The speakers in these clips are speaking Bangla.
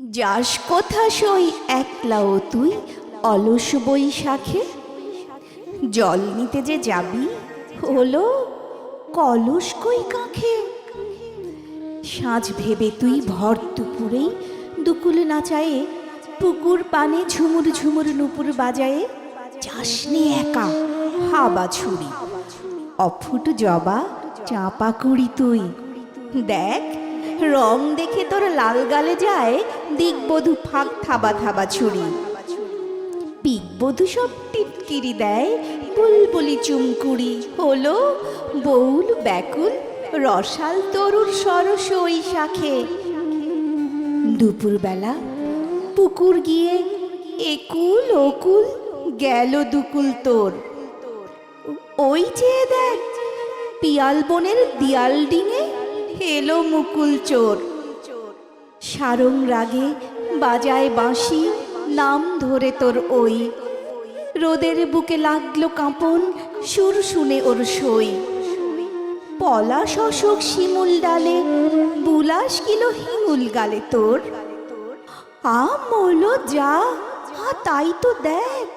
যাস কথা সই একলাও তুই, অলস বৈশাখে। জল নিতে যে যাবি হলো কলস কই কাঁখে। সাঁঝ ভেবে তুই ভর দুপুরেই দুকুল নাচায়ে পুকুর পানে ঝুমুর ঝুমুর নুপুর বাজায়ে যাসনি একা হাবা ছুরি। অফুট জবা চাপা কুড়ি তুই। দেখ রং দেখে তোর লাল গালে যায় দিকবধূ ফাঁক থাবা থাবা ছুরি। পিকবধূ সব টিটকিরি দেয়, বুলবুলি চুমকুড়ি হলো বউল, ব্যাকুল, রসাল, তরুর, সরস ওই শাখে দুপুরবেলা পুকুর গিয়ে একুল ওকুল গেল দুকুল তোর। ওই চেয়ে দেখ, পিয়াল বনের দিয়াল ডিঙে এলো মুকুল চোর। সারং রাগে বাজায় বাঁশি, নাম ধরে তোর ওই। রোদের বুকে লাগল কাঁপন, সুর শুনে ওর সই। পলাশ অশোক শিমুল ডালে বুলাস কিলো হিঙুল গালে তোর। আম হলো যা, হা তাই তো দেখ।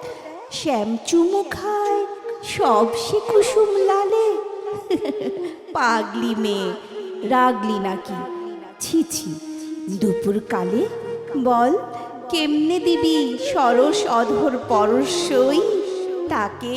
শ্যাম চুমু খায় সব সে কুসুম লালে। পাগলি মেয়ে রাগলি নাকি? ছি দুপুর কালে বল কেমনে দিবি সরস অধর পরশই তাকে